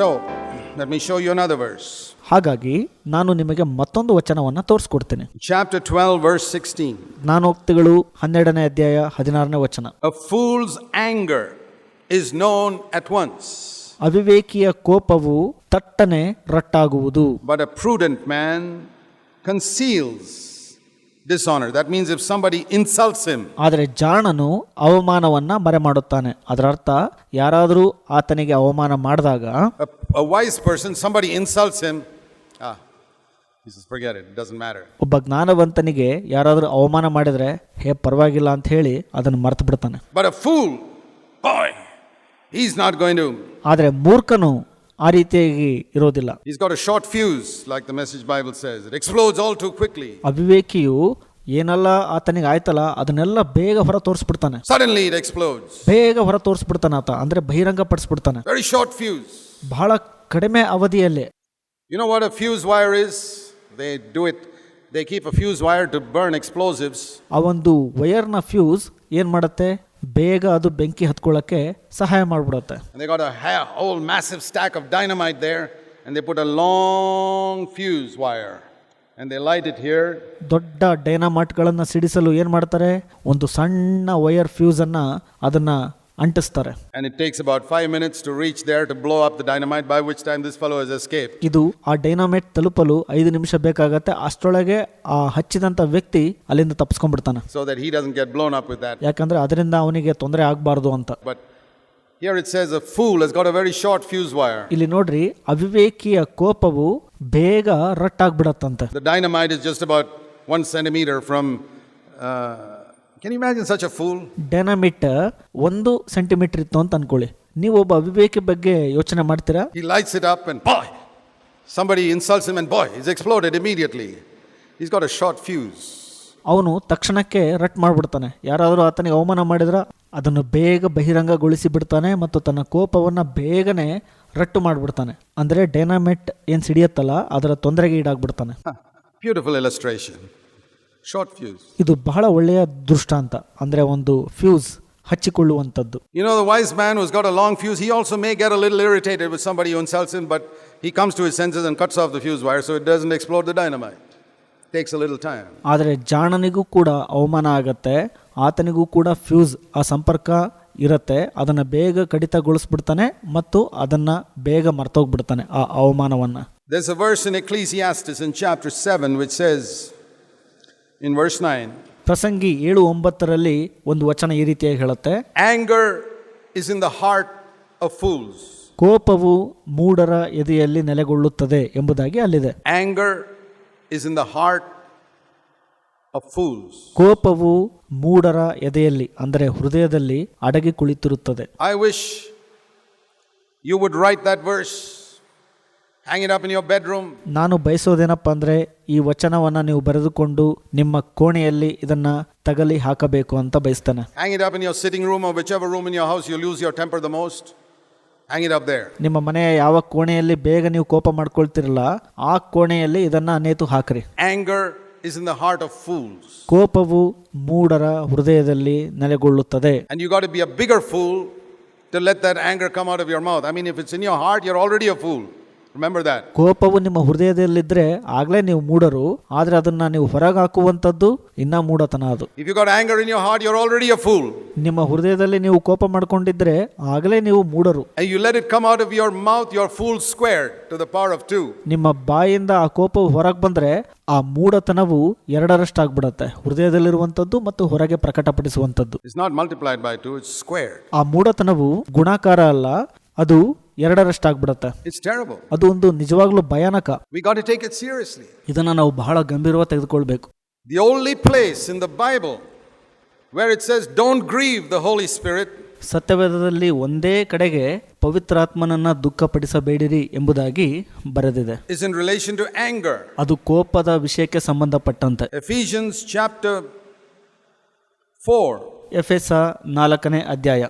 So verse ಹಾಗಾಗಿ ನಾನು ನಿಮಗೆ ಮತ್ತೊಂದು ವಚನವನ್ನು ತೋರಿಸಿಕೊಡ್ತೇನೆ. ಚಾಪ್ಟರ್ 12 ವರ್ಸ್ 16 ನಾನೋಕ್ತಿಗಳು 12ನೇ ಅಧ್ಯಾಯ 16ನೇ ವಚನ. Fool's anger is known at once ಅವಿವೇಕಿಯ ಕೋಪವು ತಟ್ಟನೆ ರಟ್ಟಾಗುವುದು. But a prudent man conceals dishonor. That means if somebody insults him, ಆದರೆ ಜಾಣನು ಅವಮಾನವನ್ನ ಮರೆಮಾಡುತ್ತಾನೆ ಅದರ ಅರ್ಥ ಯಾರಾದರೂ ಆತನಿಗೆ ಅವಮಾನ ಮಾಡಿದಾಗ a, a wise person, somebody insults him, ah, he says, forget it, it doesn't matter. ಒಬ್ಬ ಜ್ಞಾನವಂತನಿಗೆ ಯಾರಾದರೂ ಅವಮಾನ madidre ಹೇ ಪರವಾಗಿಲ್ಲ ಅಂತ ಹೇಳಿ ಅದನ್ನು ಮರ್ತು ಬಿಡ್ತಾನೆ But a fool, boy, he's not going to, ಆದರೆ ಮೂರ್ಖನು ಆ ರೀತಿಯಾಗಿ ಇರೋದಿಲ್ಲ he's got a short fuse, like the message Bible says. It explodes all too quickly. ಅವಿವೇಕಿಯು ಏನೆಲ್ಲ ಆತನಿಗೆ ಆಯ್ತಲ್ಲ ಅದನ್ನೆಲ್ಲ ಬೇಗ ಹೊರ ತೋರಿಸ್ಬಿಡ್ತಾನೆ Suddenly it explodes. ಬೇಗ ಹೊರ ತೋರಿಸ್ಬಿಡ್ತಾನೆ ಆತ ಅಂದ್ರೆ ಬಹಿರಂಗ ಪಡಿಸ್ಬಿಡ್ತಾನೆ Very short fuse. ಬಹಳ ಕಡಿಮೆ ಅವಧಿಯಲ್ಲಿ You know what a fuse wire is? They do it, they keep a fuse wire to burn explosives. ಆ ಒಂದು ವಯರ್ನ ಫ್ಯೂಸ್ ಏನು ಮಾಡುತ್ತೆ ಬೇಗ ಅದು ಬೆಂಕಿ ಹತ್ಕೊಳ್ಳೋಕ್ಕೆ ಸಹಾಯ ಮಾಡಿಬಿಡುತ್ತೆ. They got a whole massive stack of dynamite there and they put a long fuse wire and they light it here ದೊಡ್ಡ ಡೈನಮೈಟ್ಗಳನ್ನು ಸಿಡಿಸಲು ಏನು ಮಾಡ್ತಾರೆ? ಒಂದು ಸಣ್ಣ ವೈರ್ ಫ್ಯೂಸ್ ಅನ್ನು ಅದನ್ನು ಅಂಟಿಸ್ತಾರೆ. And it takes about 5 minutes to reach there to blow up the dynamite by which time this fellow has escape ಇದು ಆ ಡೈನಮೈಟ್ ತಲುಪಲು 5 ನಿಮಿಷ ಬೇಕಾಗುತ್ತೆ. ಅಷ್ಟರೊಳಗೆ ಆ ಹಚ್ಚಿದಂತ ವ್ಯಕ್ತಿ ಅಲ್ಲಿಂದ ತಪ್ಪಿಸ್ಕೊಂಡು ಬಿಡ್ತಾನೆ so that he doesn't get blown up with that ಯಾಕಂದ್ರೆ ಅದರಿಂದ ಅವನಿಗೆ ತೊಂದರೆ ಆಗಬಾರದು ಅಂತ. But here it says a fool has got a very short fuse wire ಇಲ್ಲಿ ನೋಡ್ರಿ ಅವಿವೇಕಿಯ ಕೋಪವು ಬೇಗ ರಟ್ ಆಗಿಬಿಡತ್ತಂತೆ the dynamite is just about 1 centimetre from can imagine such a a fool? Dynamite ಒಂದು ಸೆಂಟಿಮೀಟರ್ ಇತ್ತು ಅಂತ ಅನ್ಕೊಳ್ಳಿ ನೀವು ಒಬ್ಬ ಅವಿವೇಕಿ ಬಗ್ಗೆ ಯೋಚನೆ ಮಾಡ್ತೀರಾ He lights it up and boy, somebody insults him and boy, he's exploded immediately. He's got a short fuse. ಅವನು ತಕ್ಷಣಕ್ಕೆ ರಟ್ ಮಾಡಿಬಿಡ್ತಾನೆ ಯಾರಾದರೂ ಆತನಿಗೆ ಅವಮಾನ ಮಾಡಿದ್ರ ಅದನ್ನು ಬೇಗ ಬಹಿರಂಗಗೊಳಿಸಿ ಬಿಡ್ತಾನೆ ಮತ್ತು ತನ್ನ ಕೋಪವನ್ನು ಬೇಗನೆ ರಟ್ಟು ಮಾಡಿಬಿಡ್ತಾನೆ ಅಂದರೆ ಡೈನಾಮೆಟ್ ಏನು ಸಿಡಿಯತ್ತಲ್ಲ ಅದರ ತೊಂದರೆಗೆ ಈಡಾಗ್ಬಿಡ್ತಾನೆ beautiful Beautiful illustration. Short fuse ಇದು ಬಹಳ ಒಳ್ಳೆಯ ದೃಷ್ಟಾಂತ ಅಂದ್ರೆ ಒಂದು ಫ್ಯೂಸ್ ಹಚ್ಚಿಕೊಳ್ಳುವಂಥದ್ದು You know the wise man who's got a long fuse, he also may get a little irritated with somebody who insults him, but he comes to his senses and cuts off the fuse wire so it doesn't explode the dynamite. Takes a little time. ಆದರೆ ಜಾಣನಿಗೂ ಕೂಡ ಅವಮಾನ ಆಗತ್ತೆ ಆತನಿಗೂ ಕೂಡ fuse ಆ ಸಂಪರ್ಕ ಇರತ್ತೆ ಅದನ್ನು ಬೇಗ ಕಡಿತಗೊಳಿಸ್ಬಿಡ್ತಾನೆ ಮತ್ತು ಅದನ್ನ ಬೇಗ ಮರ್ತೋಗ್ಬಿಡ್ತಾನೆ ಆ ಅವಮಾನವನ್ನ There's a verse in Ecclesiastes in chapter 7 which says, in verse 9, ಪ್ರಸಂಗಿ ಏಳು ಒಂಬತ್ತರಲ್ಲಿ ಒಂದು ವಚನ ಈ ರೀತಿಯಾಗಿ ಹೇಳುತ್ತೆ. Anger is in the heart of fools. ಕೋಪವು ಮೂಡರ ಎದೆಯಲ್ಲಿ ನೆಲೆಗೊಳ್ಳುತ್ತದೆ ಎಂಬುದಾಗಿ ಅಲ್ಲಿದೆ. Anger is in the heart of fools. ಕೋಪವು ಮೂಡರ ಎದೆಯಲ್ಲಿ ಅಂದರೆ ಹೃದಯದಲ್ಲಿ ಅಡಗಿ ಕುಳಿತಿರುತ್ತದೆ. I wish you would write that verse, hang it up in your bedroom, ನಾನು ಬಯಸೋದೇನಪ್ಪ ಅಂದ್ರೆ ಈ ವಚನವನ್ನ ನೀವು ಬರೆದುಕೊಂಡು ನಿಮ್ಮ ಕೋಣೆಯಲ್ಲಿ ಇದನ್ನ ತಗಲಿ ಹಾಕಬೇಕು ಅಂತ ಬಯಸ್ತಾನೆ hang it up in your sitting room or whichever room in your house you lose your temper the most. Hang it up there. ನಿಮ್ಮ ಮನೆಯ ಯಾವ ಕೋಣೆಯಲ್ಲಿ ಬೇಗ ನೀವು ಕೋಪ ಮಾಡ್ಕೊಳ್ತಿರಲ್ಲ ಆ ಕೋಣೆಯಲ್ಲಿ ಇದನ್ನ ನೇತು ಹಾಕ್ರಿ Anger is in the heart of fools. ಕೋಪವು ಮೂಢರ ಹೃದಯದಲ್ಲಿ ನೆಲೆಗೊಳ್ಳುತ್ತದೆ And you got to be a bigger fool to let that anger come out of your mouth. I mean, if it's in your heart, you're already a fool. Remember that ಕೋಪವು ನಿಮ್ಮ ಹೃದಯದಲ್ಲಿದ್ದರೆ ಆಗಲೇ ನೀವು ಮೂಡರು ಆದರೆ ಅದನ್ನ ನೀವು ಹೊರಗೆ ಹಾಕುವಂಥದ್ದು ಇನ್ನ ಮೂಡತನ ಅದು. If you got anger in your heart you are already a fool ನಿಮ್ಮ ಹೃದಯದಲ್ಲಿ ನೀವು ಕೋಪ ಮಾಡ್ಕೊಂಡಿದ್ರೆ ಆಗಲೇ ನೀವು ಮೂಡರು you let it come out of your mouth, you're fool squared to the power of two. ನಿಮ್ಮ ಬಾಯಿಂದ ಆ ಕೋಪವು ಹೊರಗೆ ಬಂದ್ರೆ ಆ ಮೂಢತನವು ಎರಡರಷ್ಟಾಗ್ಬಿಡತ್ತೆ. ಹೃದಯದಲ್ಲಿರುವಂಥದ್ದು ಮತ್ತು ಹೊರಗೆ ಪ್ರಕಟಪಡಿಸುವಂಥದ್ದು. Is not multiplied by two square squared. ಆ ಮೂಡತನವು ಗುಣಾಕಾರ ಅಲ್ಲ ಅದು ಎರಡರಷ್ಟು ಆಗ್ಬಿಡತ್ತೆ ಅದು ಒಂದು ನಿಜವಾಗ್ಲೂ ಭಯಾನಕ. ಇದನ್ನ ನಾವು ಬಹಳ ಗಂಭೀರವಾಗಿ ತೆಗೆದುಕೊಳ್ಬೇಕು. The only place in the Bible where it says don't grieve the Holy Spirit ಸತ್ಯವೇದದಲ್ಲಿ ಒಂದೇ ಕಡೆಗೆ ಪವಿತ್ರಾತ್ಮನನ್ನ ದುಃಖಪಡಿಸಬೇಡಿರಿ ಎಂಬುದಾಗಿ ಬರೆದಿದೆ. Is in relation to anger ಅದು ಕೋಪದ ವಿಷಯಕ್ಕೆ ಸಂಬಂಧಪಟ್ಟಂತೆ. Ephesians chapter four F S ನಾಲ್ಕನೇ ಅಧ್ಯಾಯ.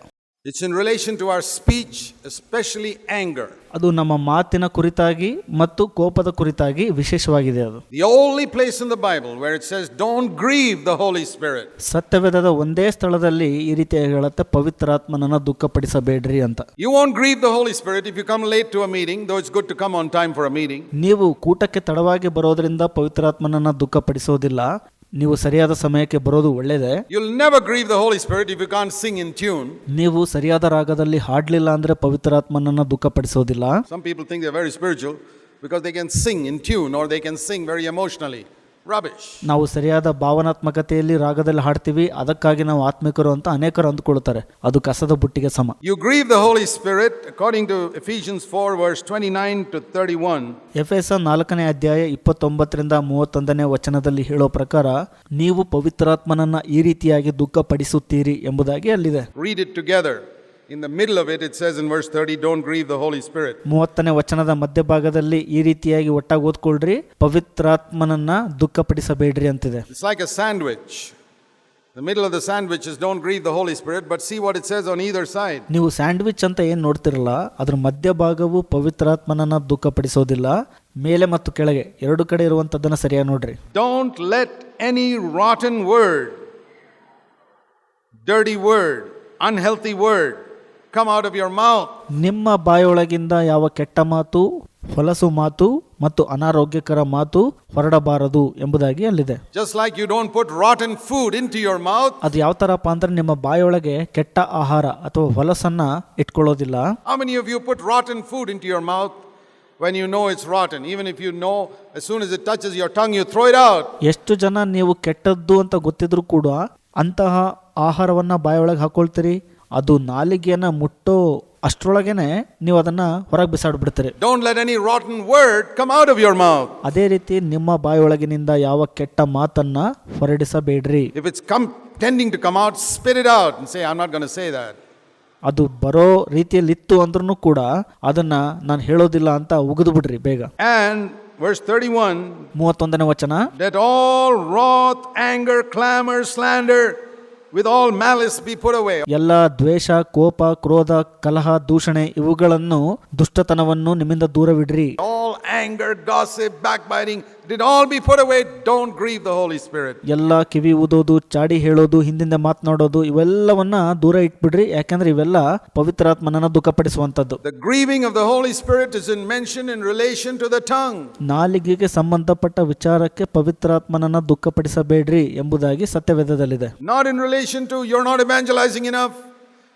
It's in relation to our speech especially anger ಅದು ನಮ್ಮ ಮಾತಿನ ಕುರಿತಾಗಿ ಮತ್ತು ಕೋಪದ ಕುರಿತಾಗಿ ವಿಶೇಷವಾಗಿದೆ ಅದು. The only place in the Bible where it says don't grieve the Holy Spirit ಸತ್ಯವೇದದ ಒಂದೇ ಸ್ಥಳದಲ್ಲಿ ಈ ರೀತಿ ಹೇಳುತ್ತೆ ಪವಿತ್ರಾತ್ಮನನ್ನ ದುಃಖಪಡಿಸಬೇಡಿ ಅಂತ. You won't grieve the Holy Spirit if you come late to a meeting though it's good to come on time for a meeting ನೀವು ಕೂಟಕ್ಕೆ ತಡವಾಗಿ ಬರೋದ್ರಿಂದ ಪವಿತ್ರಾತ್ಮನನ್ನ ದುಃಖಪಡಿಸೋದಿಲ್ಲ. ನೀವು ಸರಿಯಾದ ಸಮಯಕ್ಕೆ ಬರೋದು ಒಳ್ಳೆಯದೇ you'll will never grieve the Holy Spirit if you can't sing in tune ನೀವು ಸರಿಯಾದ ರಾಗದಲ್ಲಿ ಹಾಡಲಿಲ್ಲ ಅಂದ್ರೆ ಪವಿತ್ರಾತ್ಮನನ್ನ ದುಃಖಪಡಿಸೋದಿಲ್ಲ. Some people think they very spiritual because they can sing in tune or they can sing very emotionally ನಾವು ಸರಿಯಾದ ಭಾವನಾತ್ಮಕತೆಯಲ್ಲಿ ರಾಗದಲ್ಲಿ ಹಾಡ್ತೀವಿ ಅದಕ್ಕಾಗಿ ನಾವು ಆತ್ಮಿಕರು ಅಂತ ಅನೇಕರು ಅಂದುಕೊಳ್ಳುತ್ತಾರೆ ಅದು ಕಸದ ಬುಟ್ಟಿಗೆ ಸಮ You grieve the Holy Spirit, according to Ephesians 4, verse 29 to 31. F S ನಾಲ್ಕನೇ ಅಧ್ಯಾಯ ಇಪ್ಪತ್ತೊಂಬತ್ತರಿಂದ ಮೂವತ್ತೊಂದನೇ ವಚನದಲ್ಲಿ ಹೇಳೋ ಪ್ರಕಾರ ನೀವು ಪವಿತ್ರಾತ್ಮನನ್ನ ಈ ರೀತಿಯಾಗಿ ದುಃಖಪಡಿಸುತ್ತೀರಿ ಎಂಬುದಾಗಿ ಅಲ್ಲಿದೆ read it together. In the middle of it, it says in verse 30, don't grieve the Holy Spirit. ಮೂವತ್ತನೇ ವಚನದ ಮಧ್ಯಭಾಗದಲ್ಲಿ ಈ ರೀತಿಯಾಗಿ ಒಟ್ಟಾಗಿ ಓದ್ಕೊಳ್ರಿ ಪವಿತ್ರಾತ್ಮನನ್ನ ದುಃಖಪಡಿಸಬೇಡ್ರಿ ಅಂತಿದೆ It's like a sandwich. The middle of the sandwich is don't grieve the Holy Spirit, but see what it says on either side. ನೀವು sandwich ಅಂತ ಏನು ನೋಡ್ತಿರಲ್ಲ ಅದ್ರ ಮಧ್ಯಭಾಗವು ಪವಿತ್ರಾತ್ಮನನ್ನ ದುಃಖಪಡಿಸೋದಿಲ್ಲ ಮೇಲೆ ಮತ್ತು ಕೆಳಗೆ ಎರಡು ಕಡೆ ಇರುವಂಥದ್ದನ್ನ ಸರಿಯಾಗಿ ನೋಡ್ರಿ Don't let any rotten word, dirty word, unhealthy word come out of your mouth. ನಿಮ್ಮ ಬಾಯೊಳಗಿಂದ ಯಾವ ಕೆಟ್ಟ ಮಾತು ಹೊಲಸು ಮಾತು ಮತ್ತು ಅನಾರೋಗ್ಯಕರ ಮಾತು ಹೊರಡಬಾರದು ಎಂಬುದಾಗಿ ಅಲ್ಲಿದೆ Just like you don't put rotten food into your mouth. ಅದು ಯಾವ ಥರಪ್ಪ ಅಂದ್ರೆ ನಿಮ್ಮ ಬಾಯೊಳಗೆ ಕೆಟ್ಟ ಆಹಾರ ಅಥವಾ ಹೊಲಸನ್ನ ಇಟ್ಕೊಳ್ಳೋದಿಲ್ಲ How many of you put rotten food into your mouth when you know it's rotten? Even if you know, as soon as it touches your tongue, you throw it out. ಎಷ್ಟು ಜನ ನೀವು ಕೆಟ್ಟದ್ದು ಅಂತ ಗೊತ್ತಿದ್ರು ಕೂಡ ಅಂತಹ ಆಹಾರವನ್ನ ಬಾಯೊಳಗೆ ಹಾಕೊಳ್ತೀರಿ ಅದು ನಾಲಿಗೆಯನ್ನು ಮುಟ್ಟೋ ಅಷ್ಟರೊಳಗೇನೆ ನೀವು ಅದನ್ನ ಹೊರಗೆ ಬಿಸಾಡ್ಬಿಡ್ತೀರಿ Don't let any rotten word come out of your mouth. ಅದೇ ರೀತಿ ನಿಮ್ಮ ಬಾಯೊಳಗಿನಿಂದ ಯಾವ ಕೆಟ್ಟ ಮಾತನ್ನ ಹೊರಡಿಸಬೇಡ್ರಿ If it's come tending to come out, spit it out and say, I'm not going to say that. ಅದು ಬರೋ ರೀತಿಯಲ್ಲಿ ಇತ್ತು ಅಂದ್ರೂ ಕೂಡ ಅದನ್ನ ನಾನು ಹೇಳೋದಿಲ್ಲ ಅಂತ ಉಗಿದು ಬಿಡ್ರಿ ಬೇಗ And verse 31 ಮೂವತ್ತೊಂದನೇ ವಚನ let all wrath, anger, clamor, slander, with all malice be put away. ಎಲ್ಲ ದ್ವೇಷ ಕೋಪ ಕ್ರೋಧ ಕಲಹ ದೂಷಣೆ ಇವುಗಳನ್ನು ದುಷ್ಟತನವನ್ನು ನಿಮ್ಮಿಂದ ದೂರವಿಡ್ರಿ All anger, gossip, backbiting, did all be put away. Don't grieve the Holy Spirit. ಎಲ್ಲ ಕಿವಿ ಊದೋದು ಚಾಡಿ ಹೇಳೋದು ಹಿಂದಿಂದ ಮಾತನಾಡೋದು ಇವೆಲ್ಲವನ್ನ ದೂರ ಇಟ್ಬಿಡ್ರಿ ಯಾಕಂದ್ರೆ ಇವೆಲ್ಲ ಪವಿತ್ರಾತ್ಮನನ್ನ ದುಃಖಪಡಿಸುವಂತದ್ದು The grieving of the Holy Spirit is in mention in relation to the tongue. ನಾಲಿಗೆಗೆ ಸಂಬಂಧಪಟ್ಟ ವಿಚಾರಕ್ಕೆ ಪವಿತ್ರಾತ್ಮನನ್ನ ದುಃಖಪಡಿಸಬೇಡ್ರಿ ಎಂಬುದಾಗಿ ಸತ್ಯವೇದದಲ್ಲಿದೆ Not in relation to you're not evangelizing enough.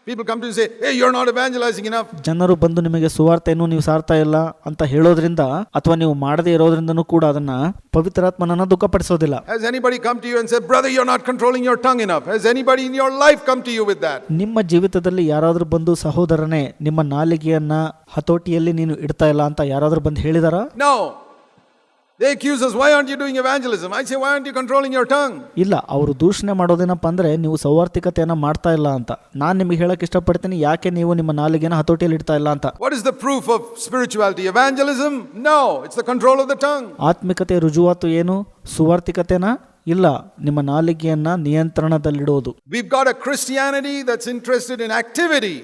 Come to you and say, hey, you're not evangelizing enough. ಜನರು ಬಂದು ನಿಮಗೆ ಸುವಾರ್ತೆಯನ್ನು ನೀವು ಸಾರ್ತಾ ಇಲ್ಲ ಅಂತ ಹೇಳೋದ್ರಿಂದ ಅಥವಾ ನೀವು ಮಾಡದೇ ಇರೋದ್ರಿಂದನೂ ಕೂಡ ಅದನ್ನ ಪವಿತ್ರಾತ್ಮನನ್ನ ದುಃಖಪಡಿಸೋದಿಲ್ಲ Has anybody come to you and say brother, you're not controlling your tongue enough? Has anybody in your life come to you with that? ನಿಮ್ಮ ಜೀವಿತದಲ್ಲಿ ಯಾರಾದ್ರೂ ಬಂದು ಸಹೋದರನೇ ನಿಮ್ಮ ನಾಲಿಗೆಯನ್ನ ಹತೋಟಿಯಲ್ಲಿ ನೀನು ಇಡ್ತಾ ಇಲ್ಲ ಅಂತ ಯಾರಾದ್ರೂ ಬಂದು helidara No. They accuses why aren't you doing evangelism I see why aren't controlling your tongue ಇಲ್ಲ ಅವರು ದೂಷಣೆ ಮಾಡೋದೇನಪ್ಪ ಅಂದರೆ ನೀವು ಸೌಹಾರ್ಥಿಕತೆಯನ್ನು ಮಾಡ್ತಾ ಇಲ್ಲ ಅಂತ. ನಾನು ನಿಮಗೆ ಹೇಳಕ್ಕೆ ಇಷ್ಟಪಡ್ತೀನಿ ಯಾಕೆ ನೀವು ನಿಮ್ಮ ನಾಲಿಗೆನ ಹತೋಟಿಯಲ್ಲಿ ಇಡ್ತಾ ಇಲ್ಲ ಅಂತ. What is the proof of spirituality evangelism no it's the control the tongue ಆತ್ಮಿಕತೆ ರುಜುವಾತು ಏನು? ಸುವಾರ್ಥಿಕತೆನ ಇಲ್ಲ ನಿಮ್ಮ ನಾಲಿಗೆಯನ್ನ we with a Christianity that's interested in activity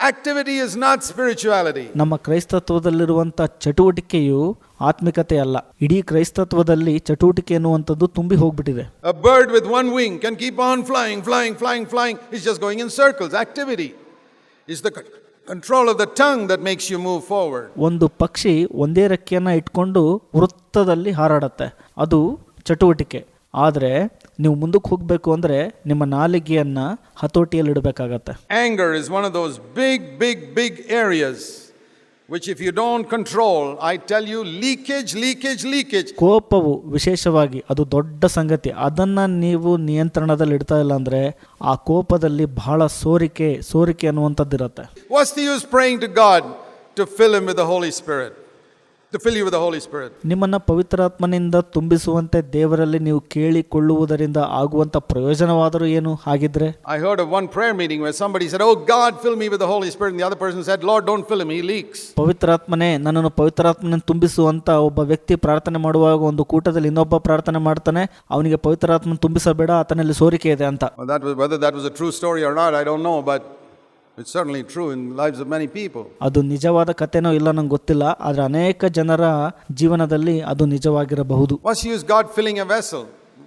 Activity is not spirituality. ನಮ್ಮ ಕ್ರೈಸ್ತತ್ವದಲ್ಲಿರುವಂಥ ಚಟುವಟಿಕೆಯು ಆತ್ಮಿಕತೆ ಅಲ್ಲ ಇಡೀ ಕ್ರೈಸ್ತತ್ವದಲ್ಲಿ ಚಟುವಟಿಕೆ ಎನ್ನುವಂಥದ್ದು ತುಂಬಿ ಹೋಗ್ಬಿಟ್ಟಿದೆ A bird with one wing can keep on flying, flying, flying, flying. It's just going in circles. Activity is the c- control of the tongue that makes you move forward. ಒಂದು ಪಕ್ಷಿ ಒಂದೇ ರೆಕ್ಕೆಯನ್ನ ಇಟ್ಕೊಂಡು ವೃತ್ತದಲ್ಲಿ ಹಾರಾಡತ್ತೆ ಅದು ಚಟುವಟಿಕೆ ಆದರೆ ನೀವು ಮುಂದಕ್ಕೆ ಹೋಗಬೇಕು ಅಂದರೆ ನಿಮ್ಮ ನಾಲಿಗೆಯನ್ನ ಹತೋಟಿಯಲ್ಲಿ ಇಡಬೇಕಾಗತ್ತೆ Anger is one of those big big big areas which, if you don't control, I tell you, leakage, leakage, leakage. ಕೋಪವು ವಿಶೇಷವಾಗಿ ಅದು ದೊಡ್ಡ ಸಂಗತಿ ಅದನ್ನ ನೀವು ನಿಯಂತ್ರಣದಲ್ಲಿ ಇಡ್ತಾ ಇಲ್ಲ ಅಂದರೆ ಆ ಕೋಪದಲ್ಲಿ ಬಹಳ ಸೋರಿಕೆ ಸೋರಿಕೆ ಅನ್ನುವಂಥದ್ದಿರತ್ತೆ ಇರುತ್ತೆ ವಾಸ್ ದಿ praying to God to fill him with the Holy Spirit? To fill you with the Holy Spirit. ನಿಮ್ಮನ್ನ ಪವಿತ್ರಾತ್ಮನಿಂದ ತುಂಬಿಸುವಂತೆ ದೇವರಲ್ಲಿ ನೀವು ಕೇಳಿಕೊಳ್ಳುವುದರಿಂದ ಆಗುವಂತ ಪ್ರಯೋಜನವಾದರೂ ಏನು ಹಾಗಿದ್ರೆ I heard of one prayer meeting where somebody said, Oh God, fill me with the Holy Spirit. And the other person said, Lord, don't fill him, he leaks. ಪವಿತ್ರಾತ್ಮನೇ ನನ್ನನ್ನು ಪವಿತ್ರಾತ್ಮನ ತುಂಬಿಸುವಂತ ಒಬ್ಬ ವ್ಯಕ್ತಿ ಪ್ರಾರ್ಥನೆ ಮಾಡುವಾಗ ಒಂದು ಕೂಟದಲ್ಲಿ ಇನ್ನೊಬ್ಬ ಪ್ರಾರ್ಥನೆ ಮಾಡ್ತಾನೆ ಅವನಿಗೆ ಪವಿತ್ರಾತ್ಮನ ತುಂಬಿಸಬೇಡ ಆತನಲ್ಲಿ ಸೋರಿಕೆ ಇದೆ ಅಂತ Well, that was, whether that was a true story or not, I don't know, but It's certainly true in lives of many people. ಅದು ನಿಜವಾದ ಕಥೆನೋ ಇಲ್ಲ ನಂಗೆ ಗೊತ್ತಿಲ್ಲ ಆದರೆ ಅನೇಕ ಜನರ ಜೀವನದಲ್ಲಿ ಅದು ನಿಜವಾಗಿರಬಹುದು What's use God filling a vessel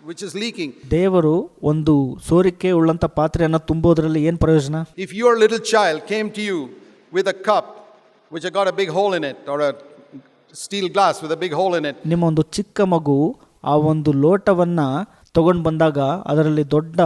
which is leaking? ದೇವರು ಒಂದು ಸೋರಿಕೆ ಉಳ್ಳಂಥ ಪಾತ್ರೆಯನ್ನು ತುಂಬೋದ್ರಲ್ಲಿ ಏನು ಪ್ರಯೋಜನ If your little child came to you with a cup which had got a big hole in it, or a steel glass with a big hole in it, ನಿಮ್ಮ ಒಂದು ಚಿಕ್ಕ ಮಗು ಆ ಒಂದು ಲೋಟವನ್ನು ತಗೊಂಡು ಬಂದಾಗ ಅದರಲ್ಲಿ ದೊಡ್ಡ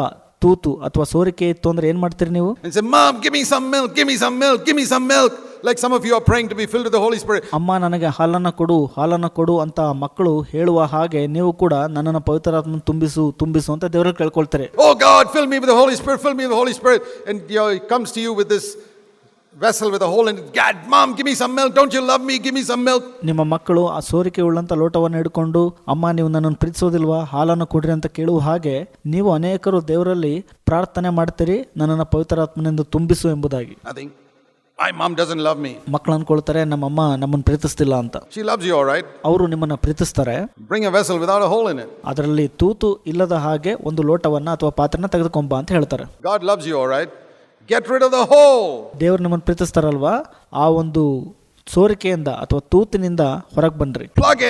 ತೂತು ಅಥವಾ ಸೋರಿಕೆ ಇತ್ತು ಅಂದ್ರೆ ಏನು ಮಾಡ್ತೀರಿ ನೀವು and say, Mom, give me some milk, give me some milk, give me some milk, like some of you are praying to be filled with the Holy Spirit. ಅಮ್ಮ ನನಗೆ ಹಾಲನ್ನು ಕೊಡು ಹಾಲನ್ನು ಕೊಡು ಅಂತ ಮಕ್ಕಳು ಹೇಳುವ ಹಾಗೆ ನೀವು ಕೂಡ ನನ್ನನ್ನು ಪವಿತ್ರಾತ್ಮ ತುಂಬಿಸು ತುಂಬಿಸು ಅಂತ ದೇವರಲ್ಲಿ ಕೇಳ್ಕೊಳ್ತಾರೆ Oh God, fill me with the Holy Spirit, fill me with the Holy Spirit. And you know, comes to you with this vessel with a hole in it. God, Mom, give me some milk. Don't you love me? Give me some milk. ನಿಮ್ಮ ಮಕ್ಕಳು ಆ ಸೋರಿಕೆ ಉಳ್ಳಂಥ ಲೋಟವನ್ನು ಹಿಡ್ಕೊಂಡು ಅಮ್ಮ ನೀವು ನನ್ನನ್ನು ಪ್ರೀತಿಸೋದಿಲ್ವಾ ಹಾಲನ್ನು ಕೊಡ್ರಿ ಅಂತ ಕೇಳುವ ಹಾಗೆ ನೀವು ಅನೇಕರು ದೇವರಲ್ಲಿ ಪ್ರಾರ್ಥನೆ ಮಾಡ್ತೀರಿ ನನ್ನನ್ನು ಪವಿತ್ರಾತ್ಮನಿಂದ ತುಂಬಿಸು ಎಂಬುದಾಗಿ Nothing. My mom doesn't love me. ಮಕ್ಕಳು ಅಂದ್ಕೊಳ್ತಾರೆ ನಮ್ಮಮ್ಮ ನಮ್ಮನ್ನು ಪ್ರೀತಿಸ್ತಿಲ್ಲ ಅಂತ She loves you, all right. ಅವರು ನಿಮ್ಮನ್ನು ಪ್ರೀತಿಸ್ತಾರೆ Bring a vessel without a hole in it. ಅದರಲ್ಲಿ ತೂತು ಇಲ್ಲದ ಹಾಗೆ ಒಂದು ಲೋಟವನ್ನು ಅಥವಾ ಪಾತ್ರನ ತೆಗೆದುಕೊಂಬ ಅಂತ ಹೇಳ್ತಾರೆ God loves you, all right. Get rid of the hole ದೇವರು ನಿಮ್ಮನ್ನು ಪ್ರೀತಿಸ್ತಾರಲ್ವಾ? ಆ ಒಂದು ಸೋರಿಕೆಯಿಂದ ಅಥವಾ ತೂತಿನಿಂದ ಹೊರಗೆ ಬನ್ನಿರಿ plug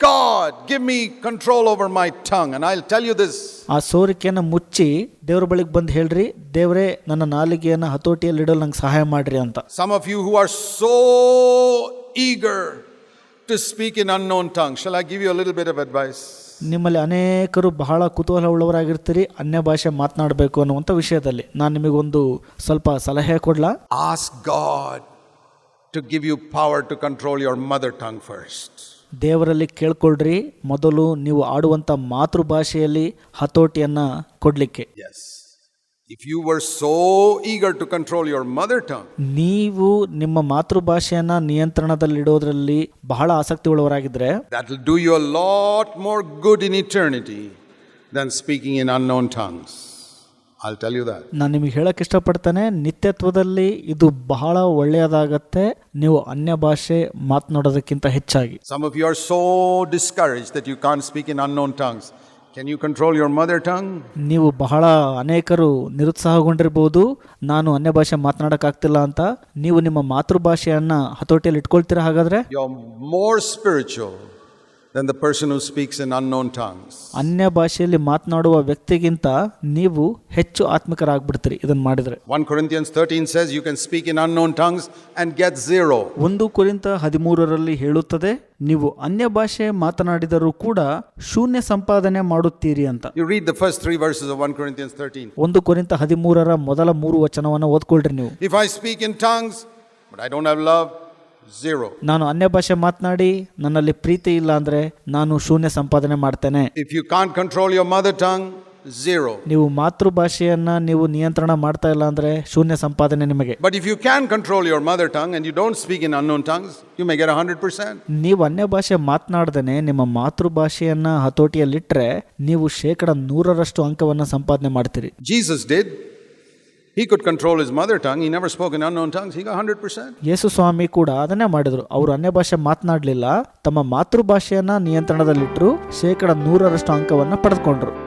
God give me control over my tongue and I will tell you this ಆ ಸೋರಿಕೆಯನ್ನು ಮುಚ್ಚಿ ದೇವರ ಬಳಿಗೆ ಬಂದು ಹೇಳ್ರಿ ದೇವರೇ ನನ್ನ ನಾಲಿಗೆಯನ್ನ ಹತೋಟಿಯಲ್ಲಿ ಇಡಲು ನಂಗೆ ಸಹಾಯ ಮಾಡ್ರಿ ಅಂತ. Some of you who are so eager to speak in unknown tongue shall I give you little bit of advice ನಿಮ್ಮಲ್ಲಿ ಅನೇಕರು ಬಹಳ ಕುತೂಹಲ ಉಳ್ಳವರಾಗಿರ್ತೀರಿ ಅನ್ಯ ಭಾಷೆ ಮಾತನಾಡಬೇಕು ಅನ್ನುವಂಥ ವಿಷಯದಲ್ಲಿ. ನಾನು ನಿಮಗೊಂದು ಸ್ವಲ್ಪ ಸಲಹೆ ಕೊಡ್ಲಾ? Ask God to give you power to control your mother tongue first ದೇವರಲ್ಲಿ ಕೇಳ್ಕೊಳ್ರಿ ಮೊದಲು ನೀವು ಆಡುವಂಥ ಮಾತೃಭಾಷೆಯಲ್ಲಿ ಹತೋಟಿಯನ್ನು ಕೊಡಲಿಕ್ಕೆ. Yes. If you were so eager to control your mother tongue ನೀವು ನಿಮ್ಮ ಮಾತೃಭಾಷೆಯನ್ನು ನಿಯಂತ್ರಣದಲ್ಲಿಡೋದ್ರಲ್ಲಿ ಬಹಳ ಆಸಕ್ತಿ ಉಳ್ಳವರಾಗಿದ್ರೆ that will do you a lot more good in eternity than speaking in unknown tongues. I'll tell you that. ನಾನು ನಿಮಗೆ ಹೇಳಕ್ಕೆ ಇಷ್ಟಪಡ್ತೇನೆ ನಿತ್ಯತ್ವದಲ್ಲಿ ಇದು ಬಹಳ ಒಳ್ಳೆಯದಾಗತ್ತೆ ನೀವು ಅನ್ಯ ಭಾಷೆ ಮಾತನಾಡೋದಕ್ಕಿಂತ ಹೆಚ್ಚಾಗಿ some of you are so discourage that you can't speak in unknown tongues. Can you control your mother tongue ನೀವು ಬಹಳ ಅನೇಕರು ನಿರುತ್ಸಾಹಗೊಂಡಿರಬಹುದು. ನಾನು ಅನ್ಯ ಭಾಷೆ ಮಾತನಾಡಕ್ಕಾಗ್ತಿಲ್ಲ ಅಂತ. ನೀವು ನಿಮ್ಮ ಮಾತೃಭಾಷೆಯನ್ನ ಹತೋಟಿಯಲ್ಲಿ ಇಟ್ಕೊಳ್ತೀರಾ ಹಾಗಾದ್ರೆ? You are more spiritual. Than the person who speaks in unknown tongues. ಅನ್ಯ ಭಾಷೆಯಲ್ಲಿ ಮಾತನಾಡುವ ವ್ಯಕ್ತಿಗಿಂತ ನೀವು ಹೆಚ್ಚು ಆತ್ಮಿಕರಾಗ್ಬಿಡ್ತೀರಿ ಇದನ್ನು ಮಾಡಿದರೆ 1 Corinthians 13 says you can speak in unknown tongues and get zero. ಒಂದು ಕುರಿತ ಹದಿಮೂರರಲ್ಲಿ ಹೇಳುತ್ತದೆ ನೀವು ಅನ್ಯ ಭಾಷೆ ಮಾತನಾಡಿದರೂ ಕೂಡ ಶೂನ್ಯ ಸಂಪಾದನೆ ಮಾಡುತ್ತೀರಿ ಅಂತ You read the first three verses of 1 Corinthians 13. ಒಂದು ಕುರಿತ ಹದಿಮೂರರ ಮೊದಲ ಮೂರು ವಚನವನ್ನು ಓದ್ಕೊಳ್ರಿ ನೀವು If I speak in tongues, but I don't have love, zero. ನಾನು ಅನ್ಯ ಭಾಷೆ ಮಾತನಾಡಿ ನನ್ನಲ್ಲಿ ಪ್ರೀತಿ ಇಲ್ಲ ಅಂದ್ರೆ ನಾನು ಶೂನ್ಯ ಸಂಪಾದನೆ ಮಾಡ್ತೇನೆ If you can't control your mother tongue, zero. ನೀವು ಮಾತೃಭಾಷೆಯನ್ನ ನೀವು ನಿಯಂತ್ರಣ ಮಾಡ್ತಾ ಇಲ್ಲ ಅಂದ್ರೆ ಶೂನ್ಯ ಸಂಪಾದನೆ ನಿಮಗೆ But if you can control your mother tongue and you don't speak in unknown tongues, you may get 100%. ನೀವು ಅನ್ಯ ಭಾಷೆ ಮಾತನಾಡ್ದೇನೆ ನಿಮ್ಮ ಮಾತೃಭಾಷೆಯನ್ನ ಹತೋಟಿಯಲ್ಲಿಟ್ಟರೆ ನೀವು ಶೇಕಡ ನೂರರಷ್ಟು ಅಂಕವನ್ನ ಸಂಪಾದನೆ ಮಾಡ್ತೀರಿ Jesus did. ಯೇಸು ಸ್ವಾಮಿ ಕೂಡ ಅದನ್ನೇ ಮಾಡಿದ್ರು. ಅವರು ಅನ್ಯ ಭಾಷೆ ಮಾತನಾಡಲಿಲ್ಲ. ತಮ್ಮ ಮಾತೃಭಾಷೆಯನ್ನ ನಿಯಂತ್ರಣದಲ್ಲಿಟ್ಟರು ಶೇಕಡ ನೂರರಷ್ಟು ಅಂಕವನ್ನು ಪಡೆದುಕೊಂಡ್ರು.